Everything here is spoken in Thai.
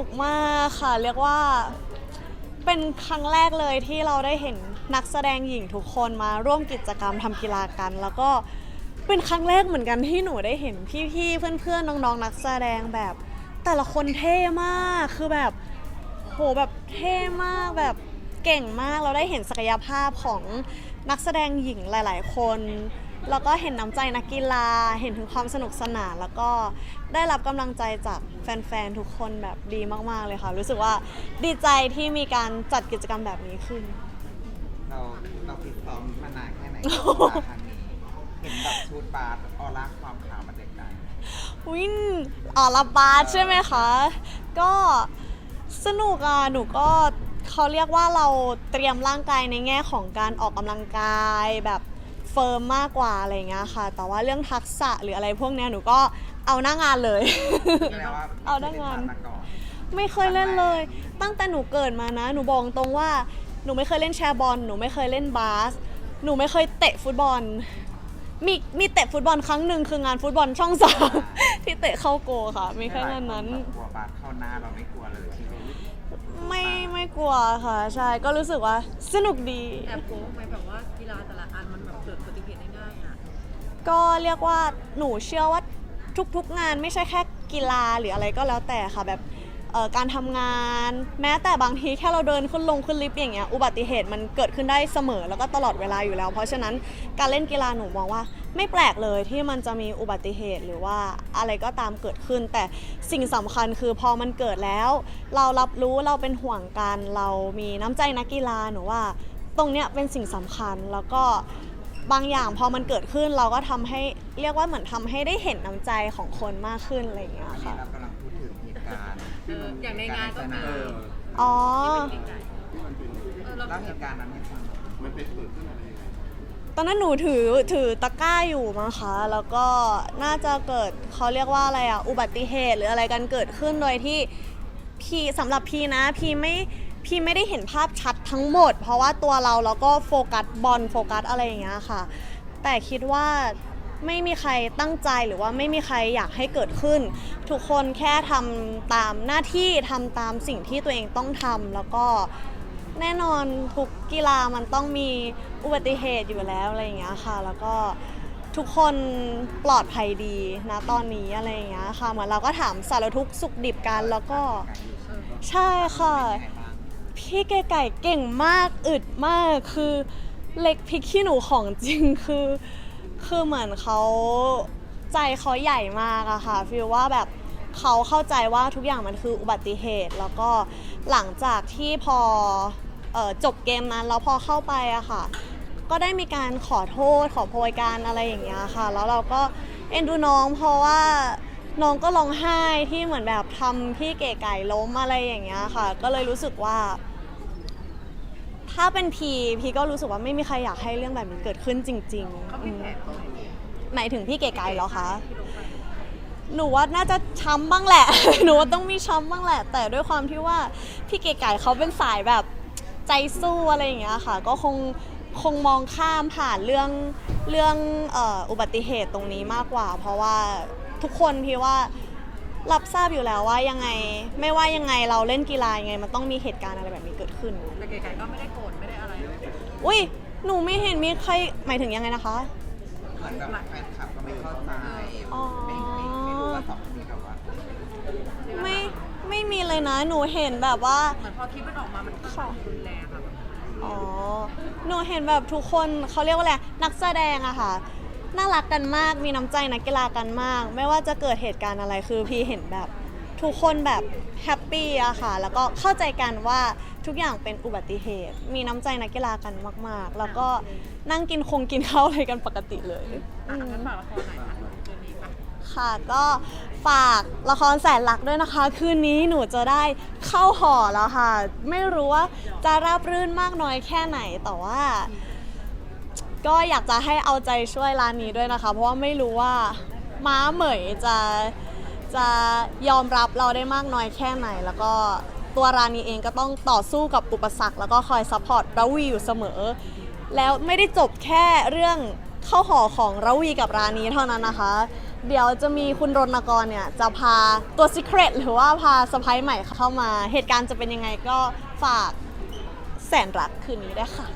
นุกมากค่ะ เรียกว่าเป็นครั้งแรกเลยที่เราได้เห็นนักแสดงหญิงทุกคนมาร่วมกิจกรรมทำกีฬากัน แล้วก็เป็นครั้งแรกเหมือนกันที่หนูได้เห็นพี่ๆเพื่อนๆน้องๆนักแสดงแบบ แต่ละคนเท่มากคือแบบโหแบบเท่มากแบบเก่งมากเราได้เห็นศักยภาพของนักแสดงหญิงหลาย ๆ คน แล้วก็เห็นน้ำใจนักกีฬา เห็นถึงความสนุกสนาน แล้วก็ได้รับกำลังใจจากแฟนๆ ทุกคนแบบดีมากๆเลยค่ะ รู้สึกว่าดีใจที่มีการจัดกิจกรรมแบบนี้ขึ้น เราเราฟิตซ้อมมานานแค่ไหนโอ้กับโหกีฬาครั้งนี้เห็นแบบชุดบาสออร่าความขาวมันเด็กได้วินออลาบาสใช่ไหมคะ ก็สนุกอะ หนูก็เขาเรียกว่าเราเตรียมร่างกายในแง่ของการออกกำลังกายแบบ เฟิร์มมากกว่าอะไรอย่างเงี้ยค่ะ แต่ว่าเรื่องทักษะหรืออะไรพวกเนี้ยหนูก็เอาหน้างานเลยแสดงว่าเอาหน้างานไม่เคยเล่บสมาก่อนไม่เคยเล่นเลย ตั้งแต่หนูเกิดมานะ หนูบอกตรงว่าหนูไม่เคยเล่นแชร์บอลหนูไม่เคยเล่นบาสหนูไม่เคยเตะฟุตบอล มีมีเตะฟุตบอลครั้งหนึ่งคืองานฟุตบอลช่องสาม ที่เตะเข้าโกค่ะ มีแค่งานนั้นหลยคแบบกลัวบาสเข้าหน้าเราไม่กลัวเลยใช่ไหมไม่ไม่กลัวค่ะ ใช่ก็รู้สึกว่าสนุกดี แอบโกงไหมแบบว่ากีฬาแต่ละอันมันแบบเกิดอุบัติเหตุได้ง่ายอะก็เรียกว่าหนูเชื่อว่าทุกๆงานไม่ใช่แค่กีฬาหรืออะไรก็แล้วแต่ค่ะแบบเอ่อ การทำงาน แม้แต่บางทีแค่เราเดินขึ้นลงขึ้นลิฟต์อย่างเงี้ยอุบัติเหตุมันเกิดขึ้นได้เสมอแล้วก็ตลอดเวลาอยู่แล้ว เพราะฉะนั้นการเล่นกีฬาหนูมองว่า ไม่แปลกเลยที่มันจะมีอุบัติเหตุหรือว่าอะไรก็ตามเกิดขึ้น แต่สิ่งสำคัญคือพอมันเกิดแล้ว เรารับรู้เราเป็นห่วงกันเรามีน้ำใจนักกีฬาหนูว่า ตรงเนี้ยเป็นสิ่งสำคัญแล้วก็บางอย่างพอมันเกิดขึ้นเราก็ทำให้เรียกว่าเหมือนทำให้ได้เห็นน้ำใจของคนมากขึ้นอะไรอย่างเงี้ยค่ะกำลังพูดถึงเหตุการณ์ เอออย่างในงานก็มี เอออ๋อเก่งใจเออเราเล่าเหตุการณ์นั้นให้ฟังมันเป็นเกิดขึ้นอะไรยังไงตอนนั้นหนูถือถือตะกร้าอยู่มั้งคะ แล้วก็น่าจะเกิดเขาเรียกว่าอะไรอะอุบัติเหตุหรืออะไรกันเกิดขึ้นโดยที่พี่สำหรับพี่นะ พี่ไม่พี่ไม่ได้เห็นภาพชัดทั้งหมด เพราะว่าตัวเราเราก็โฟกัสบอลโฟกัสอะไรอย่างเงี้ยค่ะ แต่คิดว่า ไม่มีใครตั้งใจหรือว่าไม่มีใครอยากให้เกิดขึ้น ทุกคนแค่ทำตามหน้าที่ทำตามสิ่งที่ตัวเองต้องทำแล้วก็แน่นอนทุกกีฬามันต้องมีอุบัติเหตุอยู่แล้วอะไรอย่างเงี้ยค่ะ แล้วก็ทุกคนปลอดภัยดีนะตอนนี้อะไรอย่างเงี้ยค่ะ เหมือนเราก็ถามสารทุกข์สุขดิบกันแล้วก็ใช่ค่ะ พี่เก๋ไก่เก่งมากอึดมากคือเล็กพริกขี้หนูของจริงคือ คือเหมือนเขาใจเขาใหญ่มากอะค่ะฟีลว่าแบบเขาเข้าใจว่าทุกอย่างมันคืออุบัติเหตุ แล้วก็หลังจากที่พอออจบเกมนั้นแล้วพอเข้าไปอะค่ะ ก็ได้มีการขอโทษขอโพยการอะไรอย่างเงี้ยค่ะ แล้วเราก็เอ็นดูน้องเพราะว่าน้องก็ร้องไห้ที่เหมือนแบบทำพี่เก๋ไก่ล้มอะไรอย่างเงี้ยค่ะ ก็เลยรู้สึกว่า ถ้าเป็นพีพีก็รู้สึกว่าไม่มีใครอยากให้เรื่องแบบนี้เกิดขึ้นจริงเขาๆมีอืมแผลตรงไหนหมายถึงพี่เก๋ไก่เหรอคะที่ลงไปหนูว่าน่าจะช้ำบ้างแหละ หนูว่าต้องมีช้ำบ้างแหละ แต่ด้วยความที่ว่าพี่เก๋ไก่เขาเป็นสายแบบใจสู้อะไรอย่างเงี้ยค่ะ ก็คงคงมองข้ามผ่านเรื่องเรื่องเอ่ออุบัติเหตุตรงนี้มากกว่า เพราะว่าทุกคนพี่ว่า รับทราบอยู่แล้วว่ายังไงไม่ว่ายังไงเราเล่นกีฬายังไง มันต้องมีเหตุการณ์อะไรแบบนี้เกิดขึ้น แต่ไก่ๆก็ไม่ได้โกรธไม่ได้อะไรอุ้ยหนูไม่เห็นมีใครหมายถึงยังไงนะคะ เหมือนแบบแฟนคลับก็ไม่เข้าใจอ๋อ ไม่ไม่ไม่รู้ว่าสองคนนี้แบบว่าไม่ไม่มีเลยนะ หนูเห็นแบบว่า เหมือนพอคลิปมันออกมามันค่อนข้างรุนแรงค่ะแบบอ๋อ หนูเห็นแบบทุกคนเขาเรียกว่าอะไร นักแสดงอะค่ะ น่ารักกันมาก มีน้ำใจนักกีฬากันมาก ไม่ว่าจะเกิดเหตุการณ์อะไรคือพี่เห็นแบบทุกคนแบบแฮปปี้อะค่ะ แล้วก็เข้าใจกันว่าทุกอย่างเป็นอุบัติเหตุ มีน้ำใจนักกีฬากันมาก ๆ แล้วก็นั่งกินคงกินข้าวอะไรกันปกติเลยอะงั้นฝากละครหน่อยค่ะคืนนี้ปะค่ะก็ฝากละครแสนรักด้วยนะคะ คืนนี้หนูจะได้เข้าหอแล้วค่ะ ไม่รู้ว่าจะราบรื่นมากน้อยแค่ไหนแต่ว่า ก็อยากจะให้เอาใจช่วยร้านนี้ด้วยนะคะ เพราะว่าไม่รู้ว่าม้าเหมยจะจะยอมรับเราได้มากน้อยแค่ไหน แล้วก็ตัวร้านนี้เองก็ต้องต่อสู้กับอุปสรรค แล้วก็คอยซัพพอร์ตราวีอยู่เสมอ แล้วไม่ได้จบแค่เรื่องเข้าหอของระวีกับร้านนี้เท่านั้นนะคะ เดี๋ยวจะมีคุณรณกรเนี่ย จะพาตัว Secret หรือว่าพาสไปใหม่เข้ามา เหตุการณ์จะเป็นยังไงก็ฝากแสนรักคืนนี้ได้ค่ะ